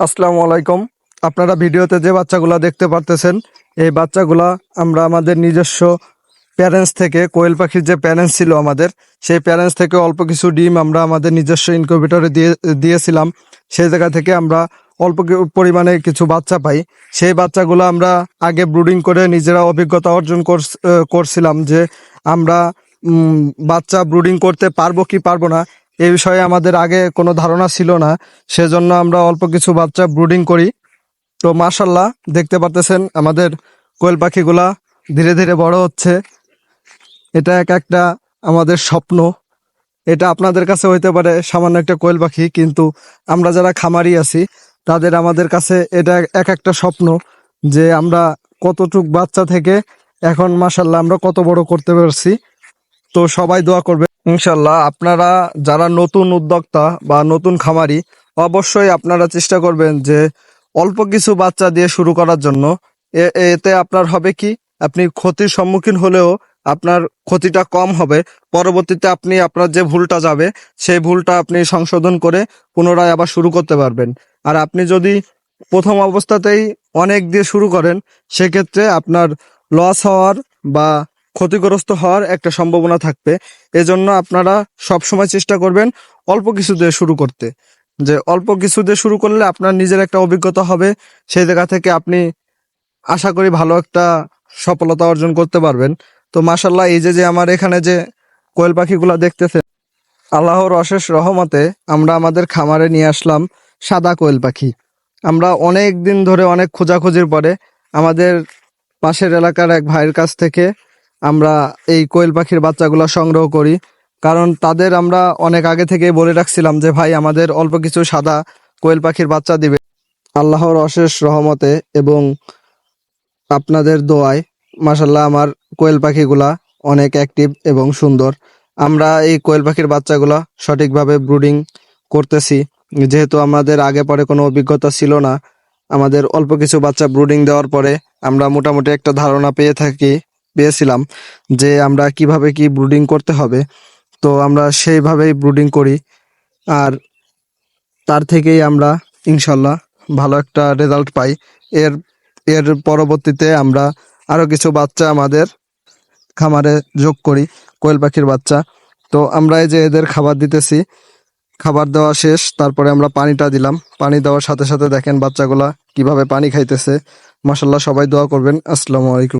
আসসালামু আলাইকুম। আপনারা ভিডিওতে যে বাচ্চাগুলা দেখতে পারতেছেন, এই বাচ্চাগুলা আমরা আমাদের নিজস্ব প্যারেন্টস থেকে, কোয়েল পাখির যে প্যারেন্টস ছিল আমাদের, সেই প্যারেন্টস থেকে অল্প কিছু ডিম আমরা আমাদের নিজস্ব ইনকিউবেটরে দিয়ে, দিয়েছিলাম। সেই জায়গা থেকে আমরা অল্প পরিমাণে কিছু বাচ্চা পাই। সেই বাচ্চাগুলো আমরা আগে ব্রুডিং করে নিজেরা অভিজ্ঞতা অর্জন করছিলাম যে আমরা বাচ্চা ব্রুডিং করতে পারব কি পারব না এই বিষয়ে আমাদের আগে কোনো ধারণা ছিল না, সেজন্য আমরা অল্প কিছু বাচ্চা ব্রুডিং করি। তো মাশাল্লাহ, দেখতে পারতেছেন আমাদের কোয়েল পাখিগুলা ধীরে ধীরে বড় হচ্ছে। এটা এক একটা আমাদের স্বপ্ন। এটা আপনাদের কাছে হইতে পারে সামান্য একটা কোয়েল পাখি, কিন্তু আমরা যারা খামারি আছি, তাদের আমাদের কাছে এটা এক একটা স্বপ্ন যে আমরা কতটুক বাচ্চা থেকে এখন মাশাল্লাহ আমরা কত বড় করতে পারছি। তো সবাই দোয়া করবে ইনশাল্লাহ আপনারা যারা নতুন উদ্যোক্তা বা নতুন খামারি, অবশ্যই আপনারা চেষ্টা করবেন যে অল্প কিছু বাচ্চা দিয়ে শুরু করার জন্য। এতে আপনার হবে কি, আপনি ক্ষতির সম্মুখীন হলেও আপনার ক্ষতিটা কম হবে। পরবর্তীতে আপনি আপনার যে ভুলটা যাবে, সেই ভুলটা আপনি সংশোধন করে পুনরায় আবার শুরু করতে পারবেন। আর আপনি যদি প্রথম অবস্থাতেই অনেক দিয়ে শুরু করেন, সেক্ষেত্রে আপনার লস হওয়ার বা ক্ষতিগ্রস্ত হওয়ার একটা সম্ভাবনা থাকবে। এজন্য আপনারা সব সময় চেষ্টা করবেন অল্প কিছু দিয়ে শুরু করতে। যে অল্প কিছু দিয়ে শুরু করলে আপনার নিজের একটা অভিজ্ঞতা হবে। সেই জায়গা থেকে আপনি আশা করি ভালো একটা সফলতা অর্জন করতে পারবেন। তো মাসাল্লাহ এই যে যে আমার এখানে যে কোয়েল পাখিগুলো দেখতেছেন, আল্লাহর অশেষ রহমতে আমরা আমাদের খামারে নিয়ে আসলাম সাদা কোয়েল পাখি। আমরা অনেক দিন ধরে অনেক খোঁজাখুঁজির পরে আমাদের পাশের এলাকার এক ভাইয়ের কাছ থেকে আমরা এই কোয়েল পাখির বাচ্চাগুলো সংগ্রহ করি। কারণ তাদের আমরা অনেক আগে থেকেই বলে রাখছিলাম যে, ভাই, আমাদের অল্প কিছু সাদা কোয়েল পাখির বাচ্চা দিবে। আল্লাহর অশেষ রহমতে এবং আপনাদের দোয়ায় মাসাল্লাহ আমার কোয়েল পাখিগুলা অনেক অ্যাক্টিভ এবং সুন্দর। আমরা এই কোয়েল পাখির বাচ্চাগুলা সঠিকভাবে ব্রুডিং করতেছি। যেহেতু আমাদের আগে পরে কোনো অভিজ্ঞতা ছিল না, আমাদের অল্প কিছু বাচ্চা ব্রুডিং দেওয়ার পরে আমরা মোটামুটি একটা ধারণা পেয়ে থাকি। পেয়েছিলাম যে আমরা কীভাবে কি ব্রুডিং করতে হবে। তো আমরা সেইভাবেই ব্রুডিং করি। আর তার থেকেই আমরা ইনশাল্লাহ ভালো একটা রেজাল্ট পাই। এর এর পরবর্তীতে আমরা আরও কিছু বাচ্চা আমাদের খামারে যোগ করি, কোয়েল পাখির বাচ্চা। তো আমরা এই যে এদের খাবার দিতেছি, খাবার দেওয়া শেষ, তারপরে আমরা পানিটা দিলাম। পানি দেওয়ার সাথে সাথে দেখেন বাচ্চাগুলা কীভাবে পানি খাইতেছে। মাসাল্লাহ সবাই দোয়া করবেন। আসসালামু আলাইকুম।